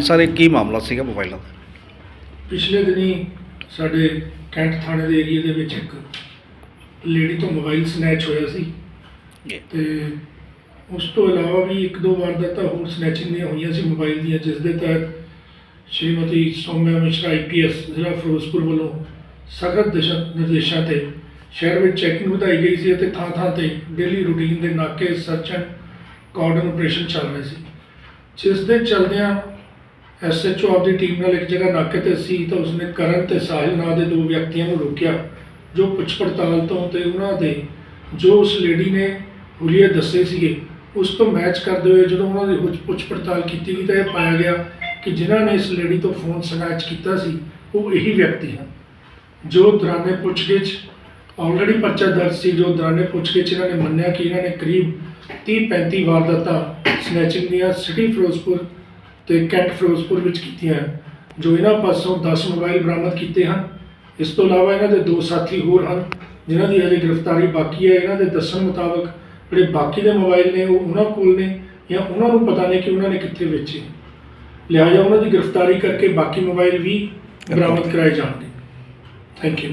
Sir ਇਹ ਕੀ ਮਾਮਲਾ ਸੀਗਾ ਮੋਬਾਈਲਾਂ ਦਾ? ਪਿਛਲੇ ਦਿਨੀ ਸਾਡੇ ਕੈਂਟ ਥਾਣੇ ਦੇ ਏਰੀਆ ਦੇ ਵਿੱਚ ਇੱਕ ਲੇਡੀ ਤੋਂ ਮੋਬਾਈਲ ਸਨੈਚ ਹੋਇਆ ਸੀ। ਜੀ। ਤੇ ਉਸ ਤੋਂ ਇਲਾਵਾ ਵੀ ਇੱਕ ਦੋ ਵਾਰਦਾਤਾਂ ਹੋਰ ਸਨੈਚਿੰਗ ਦੀਆਂ ਹੋਈਆਂ ਸੀ ਮੋਬਾਈਲ ਦੀਆਂ ਜਿਸ ਦੇ ਤਹਿਤ ਸ਼੍ਰੀਮਤੀ ਸੌਮਿਆ ਮਿਸ਼ਰਾ ਆਈਪੀਐਸ ਜ਼ਿਲ੍ਹਾ ਫਿਰੋਜ਼ਪੁਰ ਵੱਲੋਂ ਸਖਤ ਦਿਸ਼ਾ ਨਿਰਦੇਸ਼ਾਂ ਤੇ ਸ਼ਹਿਰ ਵਿੱਚ ਚੈਕਿੰਗ ਵਧਾਈ ਗਈ ਸੀ ਅਤੇ ਥਾਂ ਥਾਂ ਤੇ ਡੇਲੀ ਰੂਟੀਨ ਦੇ ਨਾਕੇ ਸਰਚ ਐਂਡ ਕਾਰਡਨ ਆਪਰੇਸ਼ਨ ਚੱਲ ਰਹੇ ਸੀ। ਜਿਸ ਦੇ ਚਲਦਿਆਂ ਐਸਐਚਓ ਆਪਦੀ ਟੀਮ ਨਾਲ ਇੱਕ ਜਗ੍ਹਾ ਨਾਕੇ ਤੇ ਸੀ ਤਾਂ ਉਸਨੇ ਕਰਨ ਤੇ ਸਾਹਿਲ ਨਾਂ ਦੇ ਦੋ ਵਿਅਕਤੀਆਂ ਨੂੰ ਰੋਕਿਆ, ਜੋ ਪੁੱਛ ਪੜਤਾਲ ਤੋਂ ਤੇ ਉਹਨਾਂ ਦੇ ਜੋ ਉਸ ਲੇਡੀ ਨੇ ਹੁਲੀਏ ਦੱਸੇ ਸੀਗੇ, ਉਸ ਤੋਂ ਮੈਚ ਕਰਦੇ ਹੋਏ ਜਦੋਂ ਉਹਨਾਂ ਦੀ ਪੁੱਛ- ਪੁੱਛ ਪੜਤਾਲ ਕੀਤੀ ਗਈ ਤਾਂ ਇਹ ਪਾਇਆ ਗਿਆ ਕਿ ਜਿਨ੍ਹਾਂ ਨੇ ਇਸ ਲੇਡੀ ਤੋਂ ਫੋਨ ਸਨੈਚ ਕੀਤਾ ਸੀ, ਉਹ ਇਹੀ ਵਿਅਕਤੀ ਹਨ, ਜੋ ਦੌਰਾਨੇ ਪੁੱਛਗਿੱਛ ਆਲਰੇਡੀ ਪਰਚਾ ਦਰਜ ਸੀ, ਜੋ ਦੌਰਾਨੇ ਪੁੱਛਗਿੱਛ ਇਹਨਾਂ ਨੇ ਮੰਨਿਆ ਕਿ ਇਹਨਾਂ ਨੇ ਕਰੀਬ 30 35 ਵਾਰਦਾਤਾਂ ਸਨੈਚਿੰਗ ਦੀਆਂ ਸਿਟੀ ਫਿਰੋਜ਼ਪੁਰ ਤੇ ਕੈਂਟ ਫਿਰੋਜ਼ਪੁਰ ਵਿੱਚ ਕੀਤੀਆਂ ਹਨ, ਜੋ ਇਹਨਾਂ ਪਾਸੋਂ 10 ਮੋਬਾਈਲ ਬਰਾਮਦ ਕੀਤੇ ਹਨ। ਇਸ ਤੋਂ ਇਲਾਵਾ ਇਹਨਾਂ ਦੇ ਦੋ ਸਾਥੀ ਹੋਰ ਹਨ, ਜਿਨ੍ਹਾਂ ਦੀ ਅਜੇ ਗ੍ਰਿਫਤਾਰੀ ਬਾਕੀ ਹੈ। ਇਹਨਾਂ ਦੇ ਦੱਸਣ ਮੁਤਾਬਕ ਜਿਹੜੇ ਬਾਕੀ ਦੇ ਮੋਬਾਈਲ ਨੇ, ਉਹ ਉਹਨਾਂ ਕੋਲ ਨੇ ਜਾਂ ਉਹਨਾਂ ਨੂੰ ਪਤਾ ਨਹੀਂ ਕਿ ਉਹਨਾਂ ਨੇ ਕਿੱਥੇ ਵੇਚੇ। ਲਿਹਾਜ਼ਾ ਉਹਨਾਂ ਦੀ ਗ੍ਰਿਫਤਾਰੀ ਕਰਕੇ ਬਾਕੀ ਮੋਬਾਈਲ ਵੀ ਬਰਾਮਦ ਕਰਾਏ ਜਾਣਗੇ। Thank you